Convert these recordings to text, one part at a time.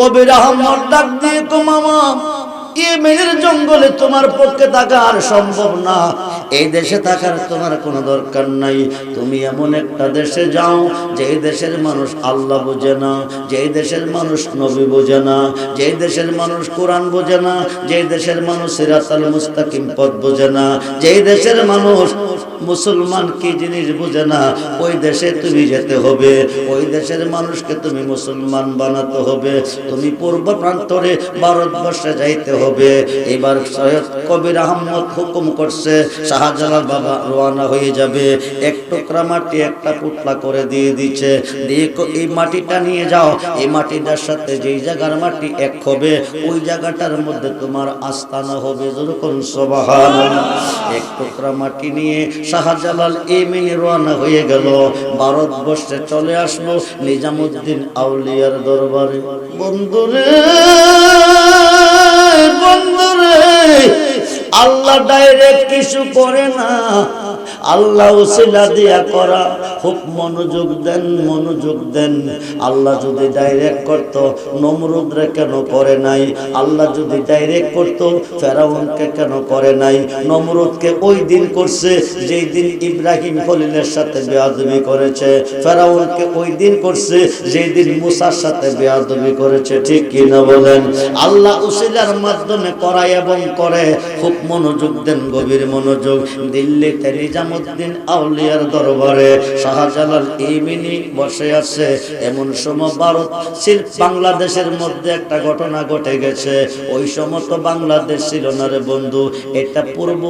কবির আহমদ ডাক দিয়ে তো মামা ইয়েমেনের জঙ্গলে তোমার পক্ষে থাকা আর সম্ভব না? এই দেশে থাকার তোমার কোনো দরকার নাই। তুমি এমন একটা দেশে যাও যে দেশের মানুষ আল্লাহ বোঝে না যে দেশের মানুষ নবী বোঝে না যে দেশের মানুষ কোরআন বোঝে না যে দেশের মানুষ সিরাতাল মুস্তাকিম পথ বোঝে না যে দেশের মানুষ মুসলমান কি জিনিস বোঝে না, ওই দেশে তুমি যেতে হবে। ওই দেশের মানুষকে তুমি মুসলমান বানাতে হবে। তুমি পূর্ব প্রান্তরে ভারতবর্ষে যাইতে হবে এবার সৈয়দ কবির আহমদ হুকুম করছে, শাহজালাল বাবা রওনা হয়ে যাবে। এক টুকরা মাটি একটা পুতলা করে দিয়ে দিচ্ছে। দিয়ে এই মাটিটা নিয়ে যাও। এই মাটিটার সাথে যেই জায়গার মাটি এক হবে, ওই জায়গাটার মধ্যে তোমার আস্তানা হবে। যেরকম সবাহান এক টুকরা মাটি নিয়ে শাহজালাল এই মেনে রওনা হয়ে গেল। ভারতবর্ষে চলে আসলো নিজামুদ্দিন আউলিয়ার দরবারে। বন্ধুরে বন্ধুরে আল্লাহ ডাইরেক্ট কিছু করে না। আল্লাহ দিয়া করা। খুব মনোযোগ দেন মনোযোগ দেন। আল্লাহ যদি ডাইরেক্ট করত নমরুদরে কেন করে নাই? আল্লাহ যদি ডাইরেক্ট করত, ফেরাউনকে কেন করে নাই? নমরুদকে ওই দিন করছে, যেই দিন ইব্রাহিম খলিলের সাথে বেয়াদবি করেছে। ফেরাউনকে ওই দিন করছে, যেই দিন মুসার সাথে বেয়াদবি করেছে। ঠিক কি না বলেন? আল্লাহ উসিলার মাধ্যমে করায় এবং করে। খুব মনোযোগ দেন, গভীর মনোযোগ। দিল্লিতে নিজামুদ্দিন আউলিয়ার দরবারে শাহজালাল ইমিনি বসে আছে। এমন সময় ভারত শিল্প বাংলাদেশের মধ্যে একটা ঘটনা ঘটে গেছে। ওই সময় তো বাংলাদেশ ছিল না রে বন্ধু। এটা পূর্ব,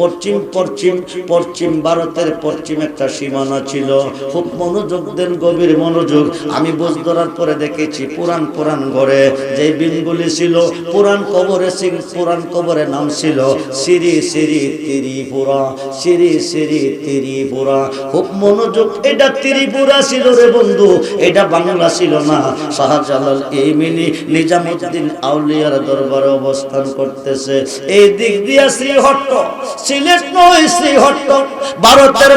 পশ্চিম পশ্চিম পশ্চিম ভারতের পশ্চিম একটা সীমানা ছিল। খুব মনোযোগ দেন, গভীর মনোযোগ। আমি বুঝ ধরার পরে দেখেছি পুরান পুরান ঘরে যে বিনগুলি ছিল, পুরান কবরে সিং, পুরান কবরে নাম ছিল, সিরি সিরি ত্রিপুরা সিরি সিরি ছিল ভারতের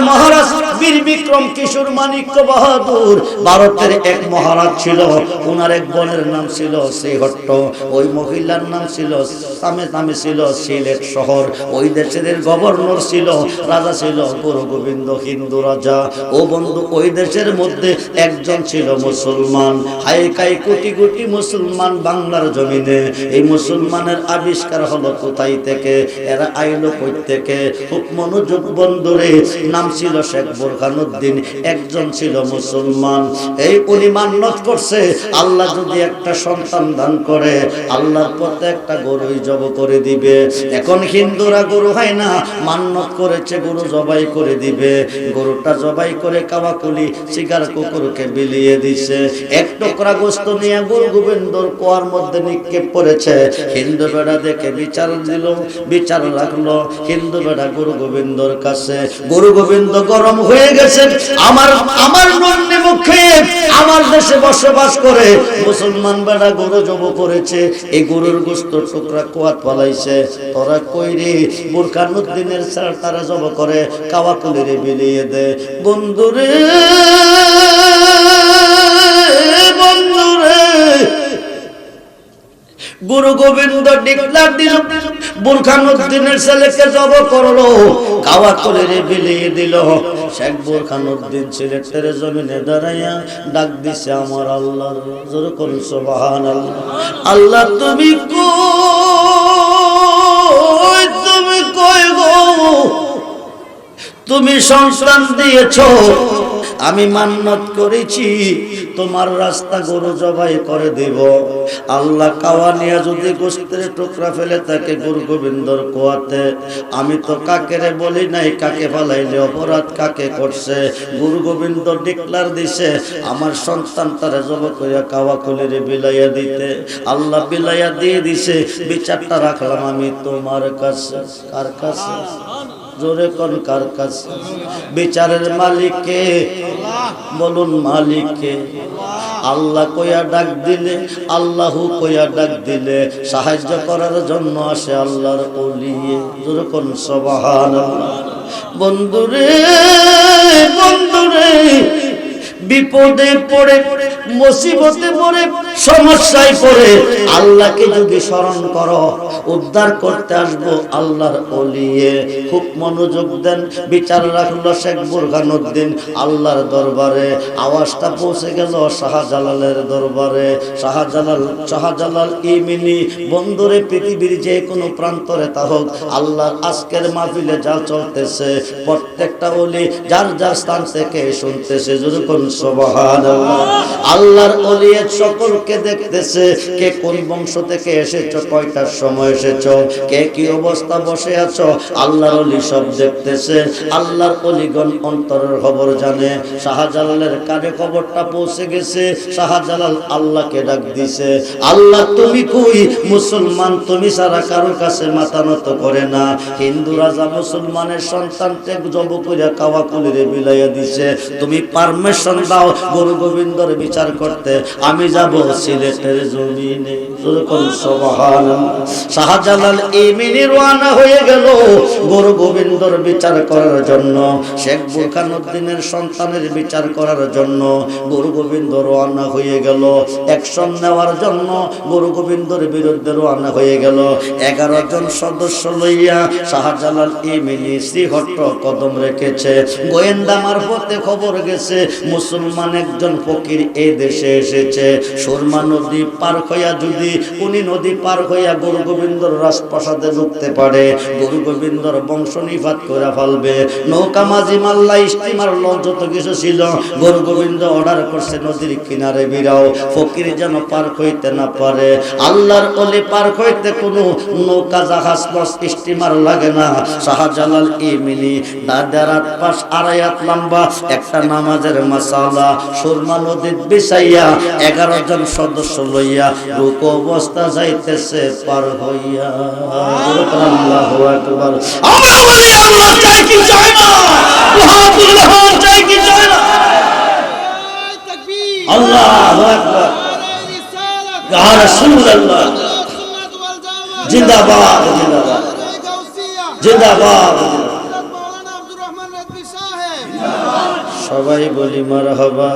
কিশোর মানিক্য বাহাদুর। ভারতের এক মহারাজ ছিল ওনার এক বোনের নাম ছিল শ্রীহট্ট। ওই মহিলার নাম ছিল সামে নামে ছিল সিলেট শহর। ওই দেশের গভর্নর ছিল, রাজা ছিল গুরু গোবিন্দ হিন্দু রাজা ও বন্ধু ওই দেশের মধ্যে একজন ছিল মুসলমান। হাই কাই কোটি কোটি মুসলমান বাংলার জমিনে। এই মুসলমানের আবিষ্কার হলো কোথায় থেকে? এরা আইলো কই থেকে? খুব মনোযোগ বন্ধুরে, নাম ছিল শেখ বোরখানুদ্দিন একজন ছিল মুসলমান। এই উনি মান্যত করছে, আল্লাহ যদি একটা সন্তান দান করে, আল্লাহর পথে একটা গরুই জব করে দিবে। এখন হিন্দুরা গরু হয় না মান্যত করেছে গরু জবাই করে দিবে। গরুটা জবাই করে কাবাকুলি শিকার কুকুরকে বিলিয়ে দিছে। এক টুকরা গোস্ত নিয়ে গরু গোবিন্দর কোয়ার মধ্যে নিক্ষেপ করেছে। হিন্দু বেড়া দেখে বিচার দিল, বিচার রাখল। হিন্দু বেড়া গুরু গোবিন্দর কাছে গুরু গোবিন্দ, গরম হয়ে গেছে। আমার আমার নন্দি মুখে, আমার দেশে বসবাস করে। মুসলমান বেড়া গরু জব করেছে। এই গরুর গোস্ত টুকরা কোয়াত পালাইছে। তোরা কইরে বুরখানুদ্দিনের স্যার তারা জব করে। কাওয়াকুলিরে বিলিয়ে দে। বন্ধুরে বন্ধুরে। গুরু গোবিন্দ ডিক্লার দিল বুরখানুদ্দিনের ছেলেকে জব করল কাওয়া করে রে বিলিয়ে দিল। শেখ বুরখানুদ্দিন সিলেটের জমিনে দাঁড়াইয়া ডাক দিছে, আমার আল্লাহ, জোর করুন সুবহান আল্লাহ, তুমি কই তুমি সংস্থান দিয়েছ। আমি মান্নত করেছি, তোমার রাস্তা গরু জবাই করে দেব। আল্লাহ কাওয়া নিয়ে যদি গোস্তের টুকরা ফেলে তাকে গুরু গোবিন্দর কোয়াতে। আমি তো কাকেরে বলি নাই, কাকে ফালাইলে অপরাধ কাকে করছে? গুরু গোবিন্দ ডিক্লার দিছে, আমার সন্তান তারা জব করিয়া কাওয়া খুলিরে বিলাইয়া দিতে। আল্লাহ বিলাইয়া দিয়ে দিছে, বিচারটা রাখলাম আমি তোমার কাছে। কার কাছে? জোরে কোন কার কাছে বিচারের মালিককে, বলুন মালিককে। আল্লাহ কইয়া ডাক দিলে, আল্লাহু কইয়া ডাক দিলে, সাহায্য করার জন্য আসে আল্লাহর ওলিয়ে জোরে কোন সবাহান বন্ধুরে বন্ধুরে, বিপদে পড়ে, মুসিবতে পড়ে সমস্যায় পড়ে আল্লাহকে যদি স্মরণ করো, উদ্ধার করতে আসব আল্লাহর অলিয়ে। খুব মনোযোগ দেন, বিচার রাখল শেখ বুরহানুদ্দিন আল্লাহর দরবারে। আওয়াজটা পৌঁছে গেল শাহজালালের দরবারে। শাহজালাল শাহজালাল ইমিনি বন্ধুরে পৃথিবীর যে কোনো প্রান্তরে তা হোক, আল্লাহর আজকের মাহফিলে যা চলতেছে, প্রত্যেকটা অলি যার যার স্থান থেকে শুনতেছে যেরকম সবহান আল্লাহর অলিয়ে সকলকে দেখতেছে? কে কোন বংশ থেকে এসেছ? কয়টার সময় এসেছ? কে কি অবস্থা বসে আছো? আল্লাহর অলি সব দেখতেছে। আল্লাহর অলিগণ অন্তরের খবর জানে। শাহজালালের কানে খবরটা পৌঁছে গেছে। শাহজালাল আল্লাহকে ডাক দিছে। আল্লাহ, তুমি কই? মুসলমান তুমি সারা কারও কাছে মাথা নত করে না। হিন্দু রাজা মুসলমানের সন্তানকে জব করিয়া কাওয়া কুলিরে বিলাইয়া দিছে। তুমি পারমিশন দাও, গুরু গোবিন্দর বিচার করতে। আমি যাব সিলেটের জমিনে। শাহজালাল ইমিনি রওনা হয়ে গেল। গুরু গোবিন্দর বিচার করার জন্য, শেখ বুরখানুদ্দিনের সন্তানের বিচার করার জন্য গুরু গোবিন্দ রওনা হয়ে গেল। অ্যাকশন নেওয়ার জন্য গুরু গোবিন্দর বিরুদ্ধে রওনা হয়ে গেল। এগারো জন সদস্য লইয়া শাহজালাল ইমিনি শ্রীহট্ট কদম রেখেছে। গোয়েন্দা মারফতে খবর গেছে, মুসলমান একজন ফকির এই দেশে এসেছে। সুরমা নদী পার হইয়া যদি উনি নদী পার হইয়া গুরু গোবিন্দর রাজপ্রাসাদে ঢুকতে পারে, গুরু গোবিন্দর বংশ নিপাত করে ফেলবে। নৌকা মাঝি মাল্লা স্টিমার লঞ্চ যত কিছু ছিল, গুরু গোবিন্দ অর্ডার করছে নদীর কিনারে বিরাও। ফকির যেন পার হইতে না পারে, আল্লাহর অলি পার হইতে কোনো নৌকা, জাহাজ লঞ্চ স্টিমার লাগে না। শাহজালাল ইমিনি, দাদারাত পাশ, আড়াইয়াত লম্বা, একটা নামাজের মাসালা। সুরমা নদীর বিছাইয়া এগারো জন সদস্য লইয়া রূপ অবস্থা যাইতেছে, পার হইয়া। আল্লাহু আকবার। আল্লাহ চাই কি চায় না? চাই কি জিন্দাবাদ। সবাই বলি মারহাবা।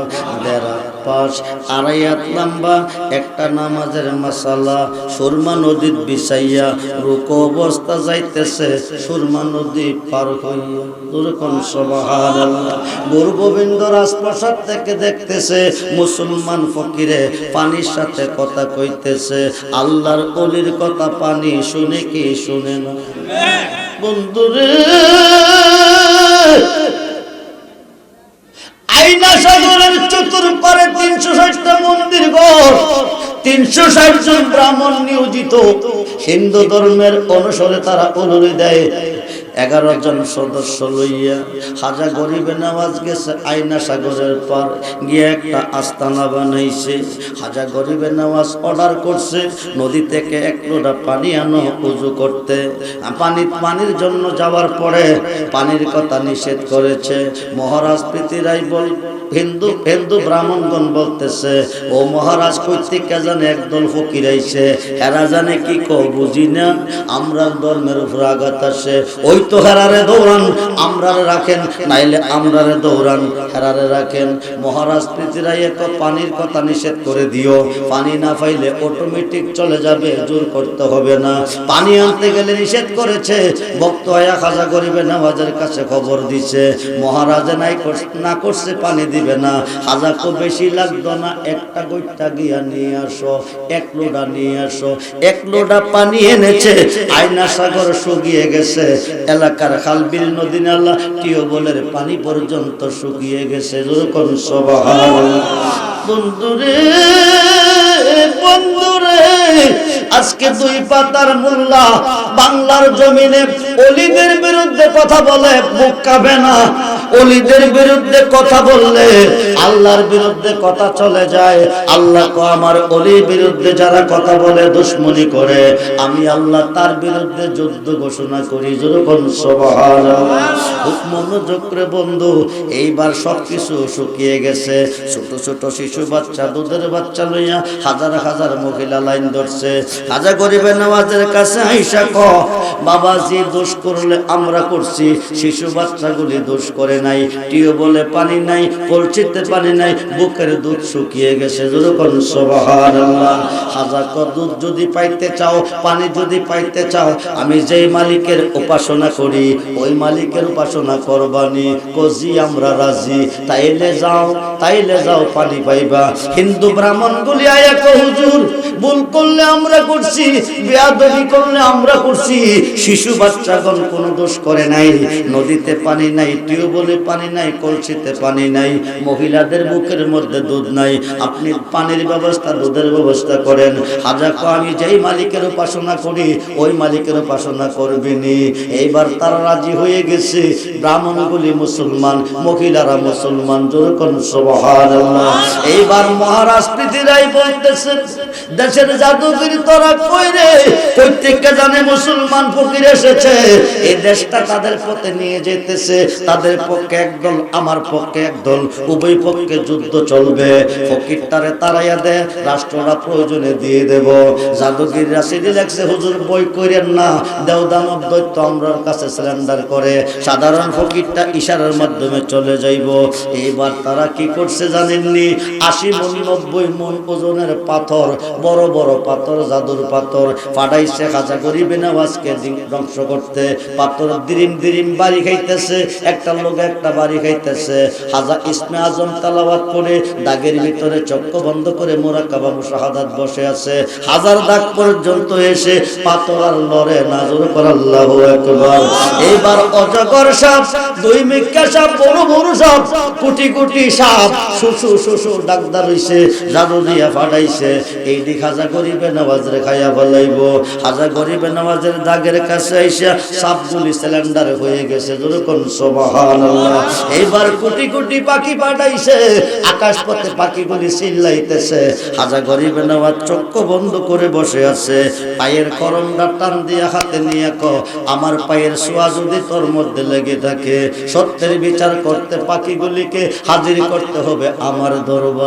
দেড়া পাঁচ আড়াইয়াত লম্বা একটা নামাজের মাসালা, সুরমা নদীর বিছাইয়া রুক অবস্থা যাইতেছে, সুরমা নদী পার হইয়া গুরু গোবিন্দ রাজপ্রসাদ থেকে দেখতেছে, মুসলমান ফকিরে পানির সাথে কথা কইতেছে, আল্লাহর অলির কথা পানি শুনে কি শুনে না? বন্ধুরে আইনা সাগরের চতুর্পারে তিনশো ষাটটা মন্দির গড় তিনশো ষাট জন ব্রাহ্মণ নিয়োজিত। হিন্দু ধর্মের অনুসরে তারা অনুরোধ দেয় এগারো জন সদস্য লইয়া হাজা গরিবে নামাজ গেছে আইনা সাগরের পার গিয়ে একটা আস্তানা বানাইছে। হাজা গরিবে নামাজ অর্ডার করছে, নদী থেকে এক লোটা পানি আনো, উজু করতে। পানি, পানির জন্য যাওয়ার পরে পানির কথা নিষেধ করেছে। মহারাজ প্রীতিরাই বল, হিন্দু হিন্দু ব্রাহ্মণগণ বলতেছে, ও মহারাজ, কর্তৃক জানে একদল ফকির আইছে। এরা জানে কি কো বুঝি না। আমরা ধর্মের উপর আঘাত আসে। ওই তো হেরারে দৌড়ান আমরারে রাখেন, নাইলে আমরারে দৌড়ান হেরারে রাখেন। মহারাজ প্রীতিরাই এক পানির কথা নিষেধ করে দিও। পানি না পাইলে অটোমেটিক চলে যাবে, জোর করতে হবে না। পানি আনতে গেলে নিষেধ করেছে, ভক্ত আয়া খাজা গরিবে নামাজের কাছে খবর দিছে। মহারাজে নাই না করছে, পানি দিবে না। হাজা তো বেশি লাগতো না, একটা গৈটা গিয়া নিয়ে আসো, এক লোডা নিয়ে আসো। এক লোডা পানি এনেছে, আয়না সাগর শুকিয়ে গেছে। এলাকার খালবিল নদী নালা টিউবওয়েলের পানি পর্যন্ত শুকিয়ে গেছে। যখন সবাহ বন্ধুরে বন্ধুরে, আজকে দুই পাতার মোল্লা বাংলার জমিনে অলিদের বিরুদ্ধে কথা বলে বুক কাঁপে না। অলিদের বিরুদ্ধে কথা বললে আল্লাহর বিরুদ্ধে কথা চলে যায়। আল্লাহ কো আমার অলির বিরুদ্ধে যারা কথা বলে দুশ্মনী করে, আমি আল্লাহ তার বিরুদ্ধে যুদ্ধ ঘোষণা করি। যেরকম মনোযোগ বন্ধু, এইবার সবকিছু শুকিয়ে গেছে। ছোট ছোট শিশু বাচ্চা, দুধের বাচ্চা লইয়া হাজার হাজার মহিলা লাইন ধরছে। খাজা গরিবে নওয়াজের কাছে আইসা ক বাবা যে দোষ করলে আমরা করছি। শিশু বাচ্চাগুলি দোষ করে নাই। টিও বলে পানি নাই কলচিতে পানি নাই, বুকের দুধ শুকিয়ে গেছে। যখন সুবহানাল্লাহ। খাজা ক দুধ যদি পাইতে চাও, পানি যদি পাইতে চাও, আমি যেই মালিকের উপাসনা করি, ওই মালিকের উপাসনা করবানি। কজি, আমরা রাজি। তাইলে যাও তাইলে যাও, পানি পাইবা হিন্দু ব্রাহ্মণ গুলি আয়া কো হুজুর, ভুল করলে আমরা করছি, বেয়াদবি করলে আমরা করছি। শিশু বাচ্চাগণ কোনো দোষ করে নাই, নদীতে পানি নাই, টিউবওয়েলে পানি নাই, কলসিতে পানি নাই, মহিলাদের বুকের মধ্যে দুধ নাই। আপনি পানির ব্যবস্থা, দুধের ব্যবস্থা করেন। হাজাকো আমি যেই মালিকের উপাসনা করি, ওই মালিকের উপাসনা করবিনি এইবার তারা রাজি হয়ে গেছে। ব্রাহ্মণগুলি মুসলমান, মহিলারা মুসলমান যেরকম সুবহানাল্লাহ। এইবার মহারাজ পৃথিবীরাই বলতেছেন দেশের জাদুগিরি তোরা কই রে? প্রত্যেককে জানে মুসলমান ফকির এসেছে। এই দেশটা তাদের পথে নিয়ে যেতেছে। তাদের পক্ষে একদল আমার পক্ষে একদল উভয় পক্ষে যুদ্ধ চলবে। ফকিরটারে তারাইয়া দে রাষ্ট্ররা প্রয়োজনে দিয়ে দেব। জাদুগির রাশিদি লেখছে, হুজুর, বই করেন না। দেওদানব দৈত্য আমরার কাছে সিলিন্ডার করে। সাধারণ ফকিরটা ইশারার মাধ্যমে চলে যাইব। এইবার তারা কি করছে জানেননি? আশি মন, নব্বই মন ওজনের পাথর, বড় বড় পাথর, জাদুর পাথর। পাঠাইছে খাজা গরিবে নওয়াজকে ধ্বংস করতে। পাথর দিরিম দিরিম বাড়ি খাইতেছে, একটা লোক একটা বাড়ি খাইতেছে। হাজা ইসমে আজম তালাবাদ করে দাগের ভিতরে চক্র বন্ধ করে মোরাকাবা মুশাহাদাত বসে আছে। হাজার দাগ পর্যন্ত এসে পাথর আর লড়ে নাজর কর আল্লাহ একবার এইবার অজগর সাপ, দুই মিক্কা সাপ, বড় বড় সাপ, কোটি কোটি সাপ শুশু শুশু ডাকদার হইছে, জাদু দিয়া ফাটাইছে। এই দিক হাজা গরিবে নামাজ রে খাইয়া বলাইব হাজা গরিবে নামাজের দাগের কাছে আইসা সাপগুলি সিলিন্ডার হয়ে গেছে। যেরকম সুবহানাল্লাহ। এইবার কোটি কোটি পাখি পাঠাইছে আকাশ পথে পাখিগুলি চিল্লাইতেছে। হাজা গরিবে নামাজ চক্ষু বন্ধ করে বসে আছে। পায়ের করমটা টান দিয়া হাতে নিয়ে ক, আমার পায়ের সোয়া যদি তোর মধ্যে লেগে থাকে, সত্যের বিচার করতে পাখিগুলিকে হাজির করতে হবে আমার দরবারে।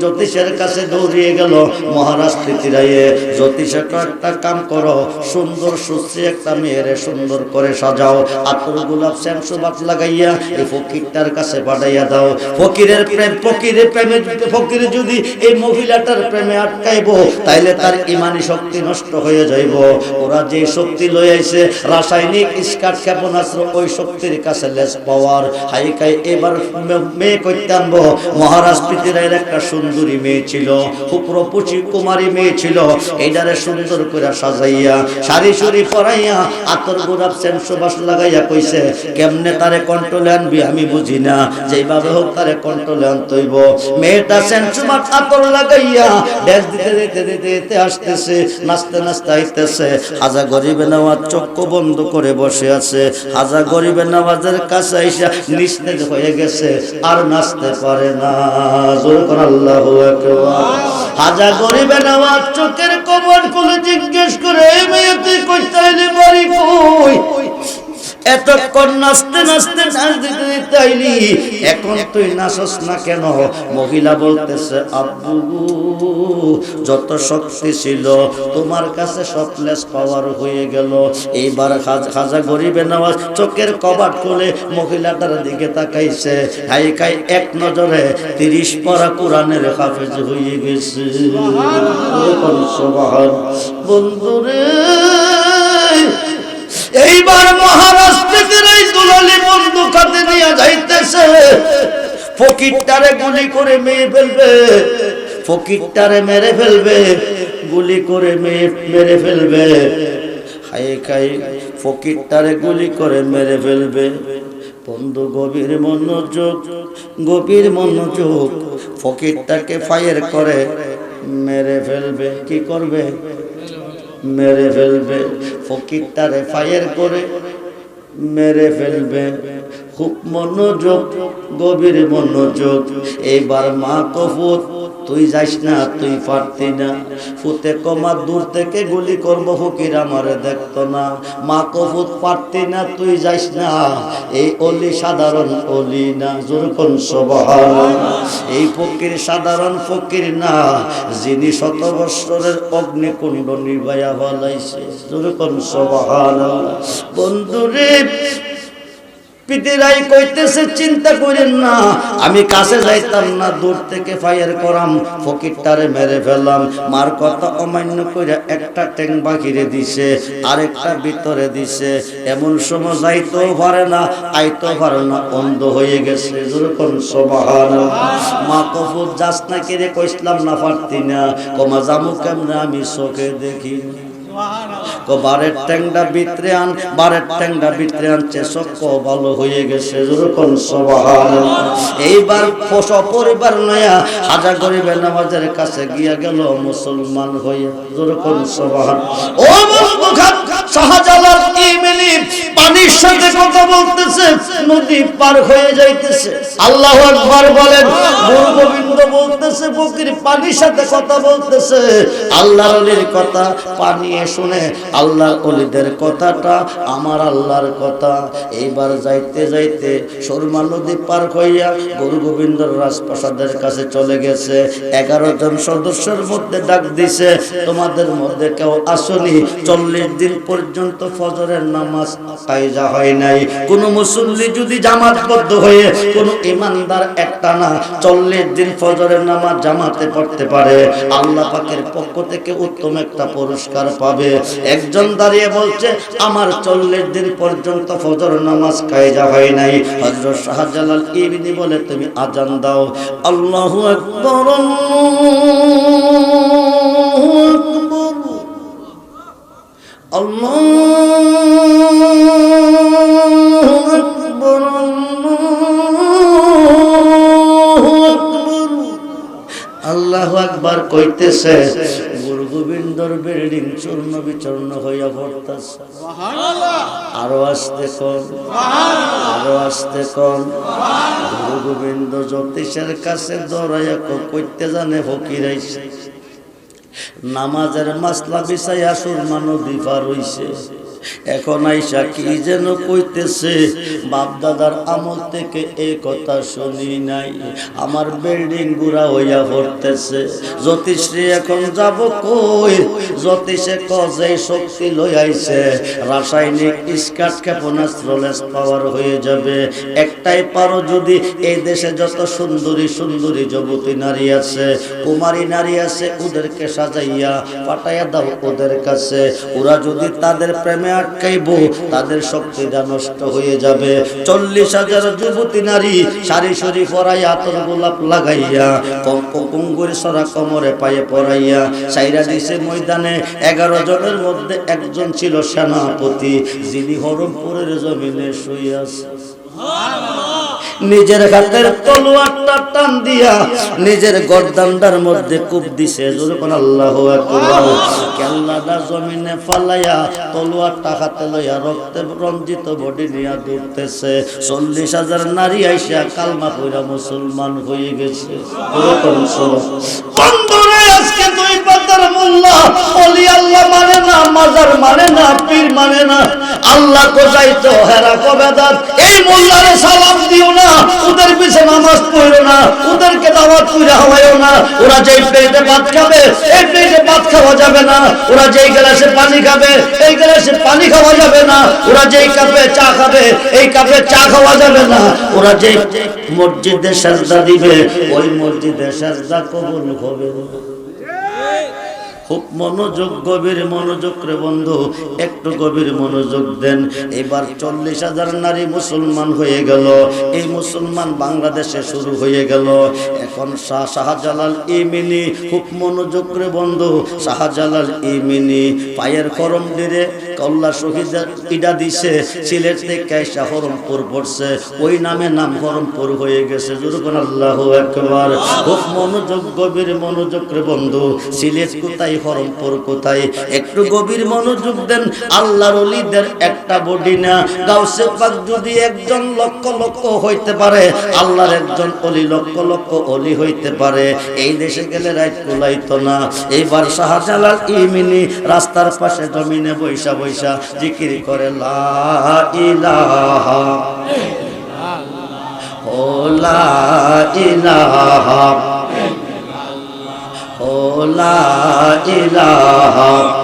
জ্যোতিষের কাছে দৌড়িয়ে গেল মহারাজ পৃথিরাইয়ে জ্যোতিষ একটা কাম করো, সুন্দর সুশ্রী একটা মেয়েরে সুন্দর করে সাজাও। আতর গোলাপ শ্যাম সুবাত লাগাইয়া এই ফকিরটার কাছে পাঠাইয়া দাও। ফকিরের প্রেম, ফকিরের প্রেমে ফকির যদি এই মহিলাটার প্রেমে আটকাইবো, তাইলে তার ইমানি শক্তি নষ্ট হয়ে যাইব। ওরা যে শক্তি লই আইছে, রাসায়নিক ইস্কাট ক্ষেপণাস্ত্র ওই শক্তির কাছে লেস পাওয়ার। হাইকাই এবার মেয়ে করতে আনব। মহারাজ পৃথিবীর একটা সুন্দরী মেয়ে ছিল উপরপুচি কুমারী মেয়ে ছিল। এইটারে সুন্দর করে সাজাইয়া, শাড়ি সুরি পরাইয়া আতর গোলাপ সেন সুবাস লাগাইয়া কইছে, কেমনে তারে কন্ট্রোলে আনবি আমি বুঝি না। যেইভাবে হোক তারে কন্ট্রোলে আনতইব মেয়েটা সেন সুবাস আতর লাগাইয়া ড্যাস দিতে দিতে দিতে আসতেছে। নাচতে নাচতে আইতেছে। হাজা গরিবে নামাজ চক্ষু বন্ধ করে বসে আছে। হাজা গরিবে নামাজের কাছে আইসা নিস্তেজ হয়ে গেছে, আর নাচতে পারে না। আল্লাহু হাজা গরিবে নামাজ চোখের কবর খুলে জিজ্ঞেস করে, এই মেয়ে তুই কই আইলি বাড়ি কই? নাচতে নাচতে নাচ দিতে দিতে আইলি। এখন তুই নাচস না কেন? মহিলা বলতেছে যত ছিল, তোমার কাছে হয়ে গেল। এইবার খাজ- চোখের কবাট খুলে মহিলাটার দিকে তাকাইছে। হাই খাই, এক নজরে তিরিশ পরা কোরআনের হাফেজ হয়ে গেছে। বন্ধুরে এইবার মহারাজ পৃথিবীর এই দুলালি বন্দুক হাতে নিয়ে যাইতেছে। ফকিরটারে গুলি করে মেয়ে ফেলবে। ফকিরটারে মেরে ফেলবে। গুলি করে মেয়ে মেরে ফেলবে। হাই খাই ফকিরটারে গুলি করে মেরে ফেলবে। বন্ধু, গভীর মনোযোগ গভীর মনোযোগ। ফকিরটাকে ফায়ার করে, মেরে ফেলবে। কি করবে? মেরে ফেলবে ফকিরটারে ফায়ার করে মেরে ফেলবে। খুব মনোযোগ, গভীর মনোযোগ। এইবার মা কফুত, তুই যাইস না, তুই পারতি না। ফুতে কমা দূর থেকে গুলি করব, ফকির আমারে দেখতো না। মা কফুত, পারতি না, তুই যাইস না। এই অলি সাধারণ অলি না যেরকম সবহান এই ফকির সাধারণ ফকির না, যিনি শত বৎসরের অগ্নিকুণ্ড নির্বায়া বলাইছে যেরকম সবহান বন্ধুরে পিতিরাই কইতেছে, চিন্তা করেন না, আমি কাছে যাইতাম না, দূর থেকে ফায়ার করাম, ফকিরটারে মেরে ফেললাম মার কথা অমান্য করে একটা ট্যাং বাকিরে দিছে, আরেকটা ভিতরে দিছে। এমন সময় যাইতেও পারে না, আইতেও পারে না, অন্ধ হয়ে গেছে। যেরকম সবাহান মা কফুর যাস না কিরে, কইসলাম না পারতি না। কমা জামু কেমনে, আমি চোখে দেখি বারের ট্যাংটা ভিতরে আন, বারের ট্যাংটা ভিতরে আনছে সক্ক ভালো হয়ে গেছে যেরকম সবাহান এইবার সপরিবার পরিবার নয়া হাজার গরিবের নামাজের কাছে গিয়া গেল মুসলমান হয়ে যেরকম সবাহান ও খান শাহজালাল ইমিনি পানির সাথে কথা বলতেছে, নদী পার হয়ে যাইতেছে। আল্লাহ বলেন গুরু গোবিন্দ বলতেছে, ফকির পানির সাথে কথা বলতেছে। অলির কথা পানি শুনে অলিদের কথাটা আমার আল্লাহর কথা। এইবার যাইতে যাইতে সুরমা নদী পার হইয়া গুরু গোবিন্দর রাজপ্রাসাদের কাছে চলে গেছে। এগারো জন সদস্যের মধ্যে ডাক দিছে, তোমাদের মধ্যে কেউ আসনি, চল্লিশ দিন পর্যন্ত ফজরের নামাজ কায়জা হয় নাই। কোন মুসল্লি যদি জামাতবদ্ধ হয়ে কোন ইমানদার একটা না চল্লিশ দিন ফজরের নামাজ জামাতে পড়তে পারে, আল্লাহ পাকের পক্ষ থেকে উত্তম একটা পুরস্কার পাবে। একজন দাঁড়িয়ে বলছে, আমার চল্লিশ দিন পর্যন্ত ফজর নামাজ কায়জা হয় নাই। হজরত শাহজালাল ইবিনি বলে, তুমি আজান দাও। আল্লাহু আকবার আল্লাহু আকবার কইতেছে গুরু গোবিন্দর বিল্ডিং চূর্ণ বিচূর্ণ হইয়া পড়তাছে। আরও আসতে কন আরও আসতে কন গুরু গোবিন্দ জ্যোতিষের কাছে দৌড়াইয়া কইতে জানে ফকিরাইছে নামাজের মাসলা বিষয় আসুর মানবী পার হইছে। এখন আইসা কি যেন কইতেছে বাপ দাদার আমল থেকে এই কথা শুনি নাই। আমার বিল্ডিং গুড়া হইয়া পড়তেছে। জ্যোতিষী এখন যাব কই? জ্যোতিষে কজে শক্তি লই আইছে। রাসায়নিক ইস্কাট ক্ষেপণাস্ত্র লেস পাওয়ার হয়ে যাবে। একটাই পারো যদি এই দেশে যত সুন্দরী সুন্দরী যুবতী নারী আছে, কুমারী নারী আছে, ওদেরকে সাজাইয়া পাঠাইয়া দাও ওদের কাছে। ওরা যদি তাদের প্রেমে আটকাইব, তাদের শক্তিটা নষ্ট হয়ে যাবে। চল্লিশ হাজার যুবতী নারী সারি সরি পরাই আতর গোলাপ লাগাইয়া কঙ্গুরি সরা কমরে পায়ে পরাইয়া, সাইরা দিছে ময়দানে এগারো জনের মধ্যে একজন ছিল সেনাপতি, যিনি হরমপুরের জমিনে শুয়ে আছে। নিজের হাতের তলোয়ারটা টান দিয়া নিজের গর্দানটার মধ্যে কূপ দিছে। যখন আল্লাহ কেল্লাটা জমিনে ফালাইয়া তলোয়ারটা হাতে লইয়া রক্তে রঞ্জিত বডি নিয়া দৌড়তেছে চল্লিশ হাজার নারী আইসা কালমা কইরা মুসলমান হয়ে গেছে। বন্ধুরে আজকে দুই পাতার মোল্লা অলি আল্লাহ মানে না, মাজার মানে না, পীর মানে না। আল্লাহ কোথায় তো হেরা কবেদার। এই মোল্লারে সালাম দিও না, ওদের পিছে নামাজ পড়ো না, ওদেরকে দাওয়াত করে হওয়াইও না। ওরা যেই প্লেটে ভাত খাবে, এই প্লেটে ভাত খাওয়া যাবে না। ওরা যেই গ্লাসে পানি খাবে, এই গ্লাসে পানি খাওয়া যাবে না। ওরা যেই কাপে চা খাবে, এই কাপে চা খাওয়া যাবে না। ওরা যেই মসজিদে সাজদা দিবে, ওই মসজিদে সাজদা কবুল হবে। না খুব মনোযোগ, গভীর মনোযোগ রে বন্ধু, একটু গভীর মনোযোগ দেন। এবার চল্লিশ হাজার নারী মুসলমান হয়ে গেল। এই মুসলমান বাংলাদেশে শুরু হয়ে গেল। এখন শাহ শাহজালাল ইমিনি, খুব মনোযোগ রে বন্ধু, শাহজালাল ইমিনি। পায়ের করম দিরে কল্লা শহীদ ইডা দিছে, সিলেট থেকে হরমপুর পড়ছে। ওই নামে নাম হরমপুর হয়ে গেছে, জুরুকুন আল্লাহ একবার খুব মনোযোগ, গভীর মনোযোগ রে বন্ধু, সিলেট কোথায় কোথায়, হরমপুর কোথায়? একটু গভীর মনোযোগ দেন, আল্লাহর অলিদের একটা বডি না। গাউসে পাক যদি একজন লক্ষ লক্ষ হইতে পারে, আল্লাহর একজন অলি লক্ষ লক্ষ অলি হইতে পারে। এই দেশে গেলে রাইট কুলাইতো না। এইবার শাহজালাল ইমিনি রাস্তার পাশে জমিনে বৈশা বৈশা জিকির করে, লা ইলাহা ও লা ইলাহা লা ইলাহা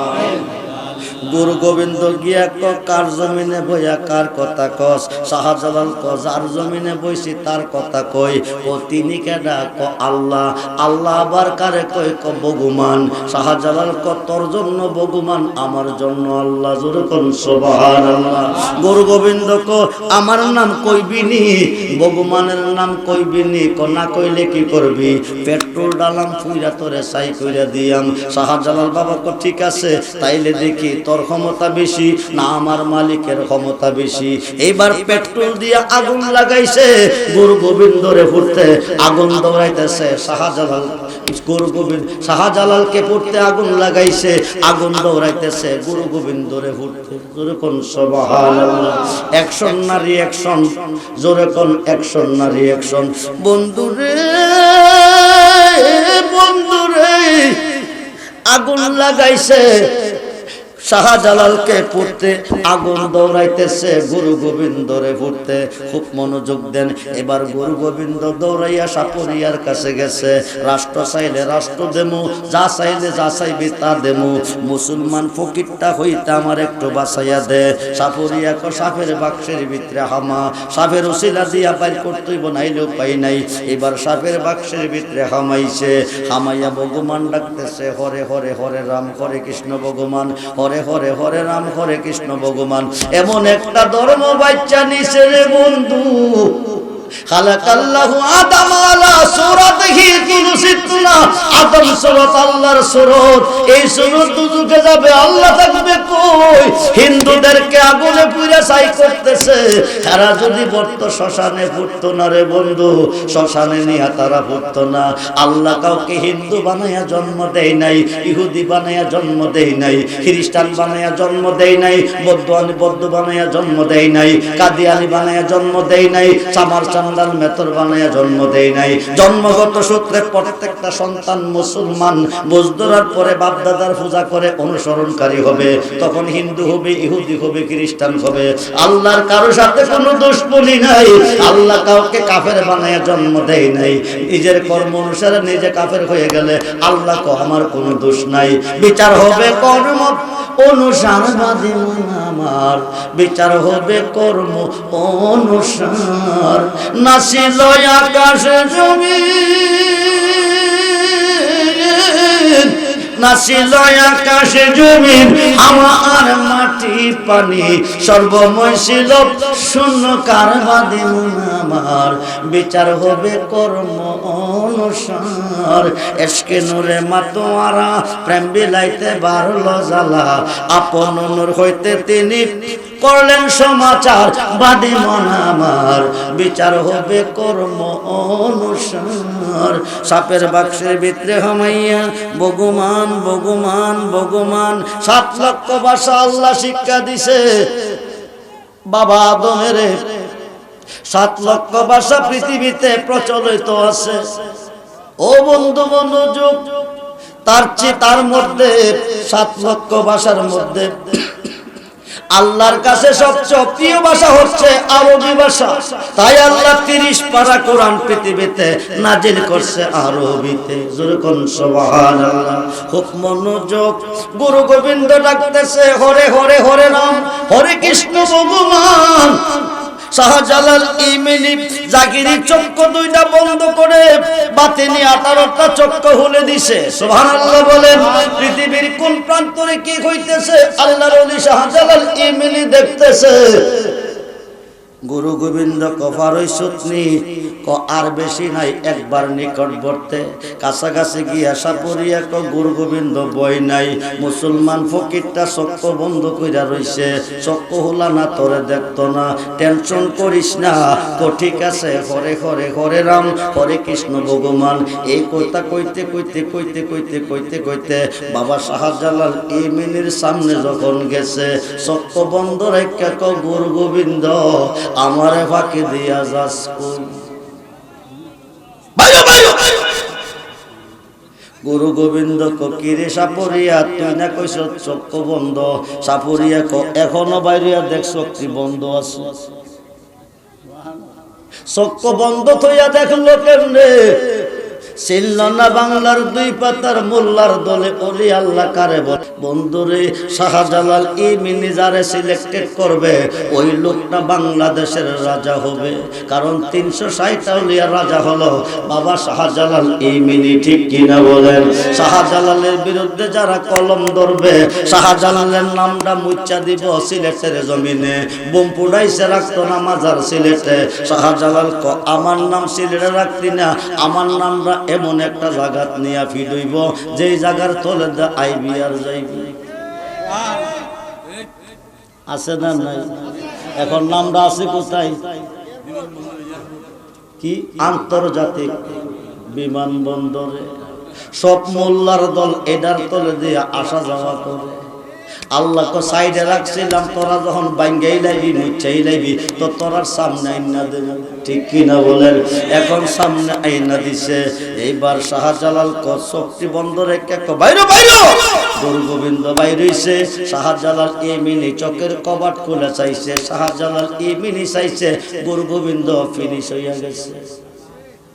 গুরু গোবিন্দ গিয়া কার জমিনে বইয়া কার কথা কস? শাহজালাল ক, যার জমিনে বইছি তার কথা কই? ও তিনি কেডা? ক, আল্লাহ। আল্লাহ আবার কারে কই ক বগুমান শাহজালাল ক, তোর জন্য বগুমান আমার জন্য আল্লাহ। জোরে কোন, সুবহানাল্লাহ। গুরু গোবিন্দ ক, আমার নাম কইবিনি বগুমানের নাম কইবিনি ক, না কইলে কি করবি? পেট্রোল ডালাম ফুইরা তোরে সাই কইরা দিয়াম। শাহজালাল বাবা ক, ঠিক আছে, তাইলে দেখি তোর ক্ষমতা বেশি, না আমার মালিকের ক্ষমতা বেশি। এইবার পেট্রোল দিয়ে আগুন লাগাইছে গুরু গোবিন্দরে ফুটতে আগুন দৌড়াইতেছে শাহজালাল। গুরু গোবিন্দ শাহজালালকে ফুটতে আগুন লাগাইছে, আগুন দৌড়াইতেছে গুরু গোবিন্দরে ফুটতে। জোরে কোন অ্যাকশন না রিঅ্যাকশন জোরে কোন অ্যাকশন না রিঅ্যাকশন বন্ধুরে বন্ধুরে, আগুন লাগাইছে শাহজালালকে পড়তে আগুন দৌড়াইতেছে, গুরু গোবিন্দরে পড়তে। খুব মনোযোগ দেন। এবার গুরু গোবিন্দ দৌড়াইয়া সাপরিয়ার কাছে গেছে। রাষ্ট্র চাইলে রাষ্ট্র দেমু, যা চাইলে যা তা দেমু। মুসলমান ফকিরটা হইতে আমার একটু বাঁচাইয়া দে। সাপরিয়া সাপের বাক্সের ভিতরে হামা। সাপের উসিলা দিয়া বাইর করতেই বনাইলেও পাই নাই। এবার সাপের বাক্সের ভিতরে হামাইছে। হামাইয়া ভগবান ডাকতেছে, হরে হরে হরে রাম, হরে কৃষ্ণ ভগবান। হরে হরে হরে হরে রাম হরে কৃষ্ণ ভগবান। এমন একটা ধর্ম বাচ্চা নিছে রে বন্ধু। আল্লাহ কাউকে হিন্দু বানাইয়া জন্ম দেয় নাই, ইহুদি বানাইয়া জন্ম দেয় নাই, খ্রিস্টান বানাইয়া জন্ম দেয় নাই, বৌদ্ধ বৌদ্ধ বানাইয়া জন্ম দেয় নাই, কাদিয়ানি বানাইয়া জন্ম দেয় নাই চামার চান্দাল মেতর বানাইয়া জন্ম দেয় নাই। জন্মগত সূত্রে প্রত্যেকটা সন্তান মুসলমান। বুঝদরার পরে বাপদাদার পূজা করে অনুসরণকারী হবে। তখন হিন্দু হবে, ইহুদি হবে, খ্রিস্টান হবে। আল্লাহর কারও সাথে কোনো দুশ্মনী নাই। আল্লাহ কাউকে কাফের বানাইয়া জন্ম দেয় নাই। নিজের কর্ম অনুসারে নিজে কাফের হয়ে গেলে আল্লাহ কো আমার কোনো দোষ নাই। বিচার হবে কর্ম অনুসার আমার। বিচার হবে কর্ম অনুসার। নাসিল আকাশে জমি নাসিল আকাশে জমি আমার মাটি পানি, সর্বময় ছিল। শূন্য কার বাদে আমার? বিচার হবে কর্ম অনুসার। এসকে নূরে মাতোয়ারা, প্রেম বিলাইতে বারল জ্বালা। আপন নূর হইতে তিনি করলেন সমাচার, বাদে মন আমার। বিচার হবে কর্ম অনুসার। সাপের বাক্সের ভিতরে হমাইয়া বগুমান বগুমান বগুমান সাত লক্ষ ভাষা আল্লাহ শিক্ষা দিছে। বাবা আদমের সাত লক্ষ ভাষা পৃথিবীতে প্রচলিত আছে। ও বন্ধু মনোযোগ, তার চেয়ে তার মধ্যে সাত লক্ষ ভাষার মধ্যে আল্লাহর কাছে সবচেয়ে প্রিয় ভাষা হচ্ছে আরবি ভাষা। তাই আল্লাহ তিরিশ পারা কোরআন পৃথিবীতে নাজিল করছে আরবিতে। খুব মনোযোগ। গুরু গোবিন্দ ডাকতেছে, হরে হরে হরে রাম, হরে কৃষ্ণ ভগবান। শাহজালাল ইমিনি জাগিরি চক্ক দুইটা বন্ধ করে বাতিনি আঠারোটা চক্ক হলে দিছে। সুবহানাল্লাহ বলেন, পৃথিবীর কোন প্রান্তরে কি হইতেছে? আল্লাহর ওলি শাহজালাল ইমিনি দেখতেছে। গুরু গোবিন্দ কফার ওই সুতনি, ক আর বেশি নাই একবার নিকটবর্তে কাছাকাছি গিয়া সাপরিয়া ক গুরু গোবিন্দ বই নাই। মুসলমান ফকিরটা চক্ক বন্ধ কইরা রইছে। চক্ক হলা না, তোরে দেখতো না। টেনশন করিস না। তো ঠিক আছে, হরে হরে হরে রাম, হরে কৃষ্ণ ভগবান। এই কথা কইতে কইতে কইতে কইতে কইতে কইতে বাবা শাহজালাল এই মিনির সামনে যখন গেছে, চক্ক বন্ধ রেখা ক গুরু গোবিন্দ আমারে ফাঁকি দিয়া যাস কই। গুরু গোবিন্দ কিরে সাপরিয়া তুই না কইস চক্ক বন্ধ? সাপরিয়া ক এখনও বাইরিয়া দেখ শক্তি বন্ধ আছে? চক্ক বন্ধ থইয়া দেখল কেমনে চিনল না বাংলার দুই পাতার মোল্লার দলে অলি আল্লাহ কারে বল? বন্ধুরে, শাহজালাল ই মিনি যারে সিলেক্টেড করবে, ওই লোকটা বাংলাদেশের রাজা হবে। কারণ তিনশো ষাটটা রাজা হলো বাবা শাহজালাল ই মিনি ঠিক কিনা বলেন? শাহজালালের বিরুদ্ধে যারা কলম ধরবে, শাহজালালের নামটা মুচ্চা দিব সিলেটের জমিনে। বোম পুড়াইছে রাখতো না মাজার সিলেটে। শাহজালাল আমার নাম সিলেটে রাখতি না, আমার নামটা এমন একটা জায়গাত নিয়ে ফিরইব যেই জাগার তলে আইবি আর যাইবি। আছে না নাই? এখন নামটা আছে কোথায়? কি? আন্তর্জাতিক বিমানবন্দরে। সব মোল্লার দল এডার তলে দিয়ে আসা যাওয়া করে। আল্লাহ তো সাইডে রাখছিলাম, তোরা যখন বাঙ্গাই লাইবি মুচ্ছাই লাইবি তো তোরার সামনে আইনা দেবে। ঠিক কিনা বলেন? এখন সামনে আইনা দিছে। এইবার শাহজালাল ক শক্তি বন্ধ রেখে ক, বাইরে বাইরে! গুরু গোবিন্দ বাইরেছে শাহজালাল এই মিনি চকের কবাট খুলে চাইছে। শাহজালাল এই মিনি চাইছে। গুরু গোবিন্দ ফিনিশ হইয়া গেছে।